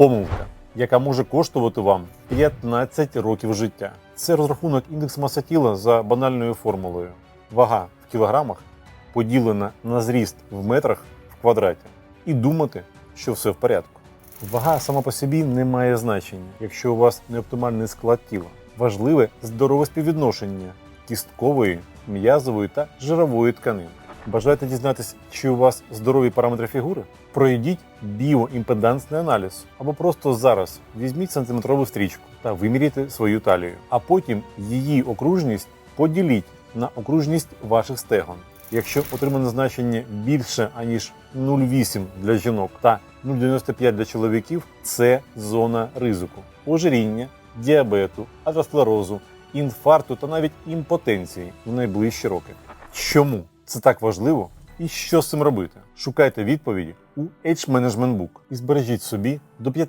Помилка, яка може коштувати вам 15 років життя. Це розрахунок індексу маси тіла за банальною формулою. Вага в кілограмах поділена на зріст в метрах в квадраті. І думати, що все в порядку. Вага сама по собі не має значення, якщо у вас неоптимальний склад тіла. Важливе здорове співвідношення кісткової, м'язової та жирової тканин. Бажаєте дізнатися, чи у вас здорові параметри фігури? Пройдіть біоімпедансний аналіз або просто зараз візьміть сантиметрову стрічку та виміряйте свою талію, а потім її окружність поділіть на окружність ваших стегон. Якщо отримане значення більше аніж 0,8 для жінок та 0,95 для чоловіків, це зона ризику ожиріння, діабету, атеросклерозу, інфаркту та навіть імпотенції в найближчі роки. Чому це так важливо і що з цим робити? Шукайте відповіді у Age Management Book і збережіть собі до 15